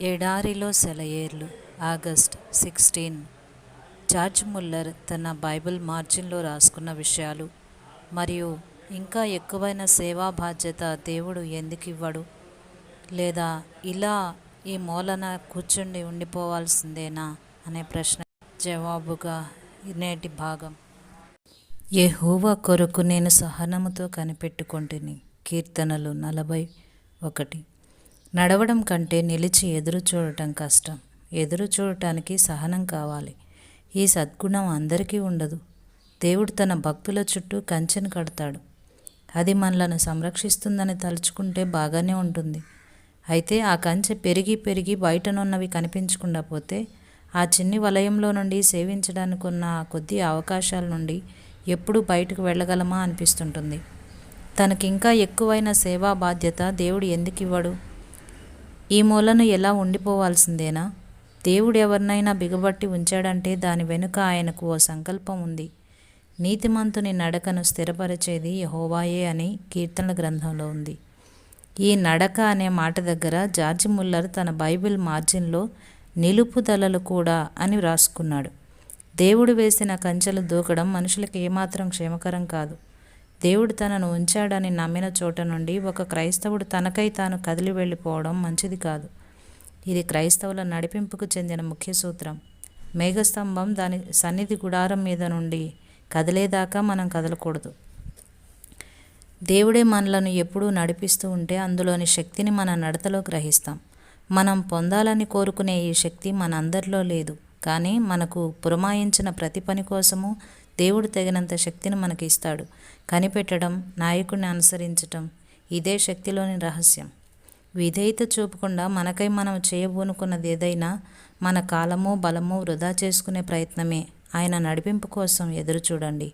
ఎడారిలో సెలయేర్లు August sixteen. George Muller తన బైబిల్ మార్జిన్లో రాసుకున్న విషయాలు మరియు ఇంకా ఎక్కువైన సేవా బాధ్యత దేవుడు ఎందుకు ఇవ్వడు? లేదా ఇలా ఈ మూలన కూర్చుండి ఉండిపోవాల్సిందేనా? అనే ప్రశ్న జవాబుగా నేటి భాగం. ఏ యెహోవా కొరకు నేను సహనముతో కనిపెట్టుకొంటిని. కీర్తనలు నలభై ఒకటి. నడవడం కంటే నిలిచి ఎదురు చూడటం కష్టం. ఎదురు చూడటానికి సహనం కావాలి. ఈ సద్గుణం అందరికీ ఉండదు. దేవుడు తన భక్తుల చుట్టూ కంచెను కడతాడు. అది మనలను సంరక్షిస్తుందని తలుచుకుంటే బాగానే ఉంటుంది. అయితే ఆ కంచె పెరిగి పెరిగి బయటనున్నవి కనిపించకుండా పోతే ఆ చిన్ని వలయంలో నుండి సేవించడానికి ఉన్న ఆ కొద్ది అవకాశాల నుండి ఎప్పుడు బయటకు వెళ్ళగలమా అనిపిస్తుంటుంది. తనకి ఇంకా ఎక్కువైన సేవా బాధ్యత దేవుడు ఎందుకు ఇవ్వడు ఈ మూలను ఎలా ఉండిపోవాల్సిందేనా? దేవుడు ఎవరినైనా బిగబట్టి ఉంచాడంటే దాని వెనుక ఆయనకు ఓ సంకల్పం ఉంది. నీతిమంతుని నడకను స్థిరపరిచేది యహోవాయే అని కీర్తనల గ్రంథంలో ఉంది. ఈ నడక అనే మాట దగ్గర జార్జి ముల్లర్ తన బైబిల్ మార్జిన్లో నిలుపుదలలు కూడా అని వ్రాసుకున్నాడు. దేవుడు వేసిన కంచెలు దూకడం మనుషులకు ఏమాత్రం క్షేమకరం కాదు. దేవుడు తనను ఉంచాడని నమ్మిన చోట నుండి ఒక క్రైస్తవుడు తనకై తాను కదిలి వెళ్ళిపోవడం మంచిది కాదు. ఇది క్రైస్తవుల నడిపింపుకు చెందిన ముఖ్య సూత్రం. మేఘస్తంభం దాని సన్నిధి గుడారం మీద నుండి కదిలేదాకా మనం కదలకూడదు. దేవుడే మనలను ఎప్పుడూ నడిపిస్తూ ఉంటే అందులోని శక్తిని మన నడతలో గ్రహిస్తాం. మనం పొందాలని కోరుకునే ఈ శక్తి మనందరిలో లేదు. కానీ మనకు పురమాయించిన ప్రతి పని కోసము దేవుడు తగినంత శక్తిని మనకి ఇస్తాడు కనిపెట్టడం నాయకుడిని అనుసరించటం ఇదే శక్తిలోని రహస్యం. విధేయత చూపకుండా మనకై మనం చేయబోనుకున్నది ఏదైనా మన కాలము బలము వృధా చేసుకునే ప్రయత్నమే ఆయన నడిపింపు కోసం ఎదురు చూడండి.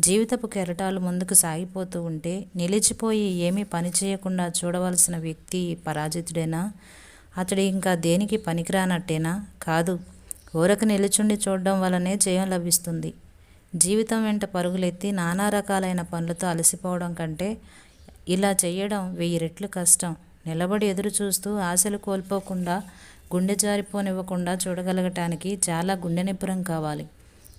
జీవితపు కెరటాలు ముందుకు సాగిపోతూ ఉంటే నిలిచిపోయి ఏమీ పని చేయకుండా చూడవలసిన వ్యక్తి పరాజితుడేనా? అతడు ఇంకా దేనికి పనికిరానట్టేనా? కాదు ఊరక నిలుచుండి చూడడం వల్లనే జయం లభిస్తుంది. జీవితం వెంట పరుగులెత్తి నానా రకాలైన పనులతో అలసిపోవడం కంటే ఇలా చేయడం వెయ్యి రెట్లు కష్టం. నిలబడి ఎదురు చూస్తూ ఆశలు కోల్పోకుండా గుండె జారిపోనివ్వకుండా చూడగలగటానికి చాలా గుండె నిపురం కావాలి.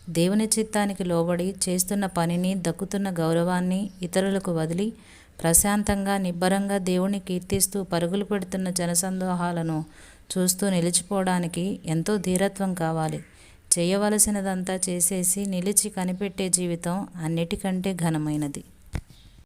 దేవుని చిత్తానికి లోబడి చేస్తున్న పనిని దక్కుతున్న గౌరవాన్ని ఇతరులకు వదిలి ప్రశాంతంగా నిబ్బరంగా దేవుని కీర్తిస్తూ పరుగులు పెడుతున్న జనసందోహాలను చూస్తూ నిలిచిపోవడానికి ఎంతో ధీరత్వం కావాలి. చేయవలసినదంతా చేసేసి నిలిచి కనిపెట్టే జీవితం అన్నిటికంటే ఘనమైనది.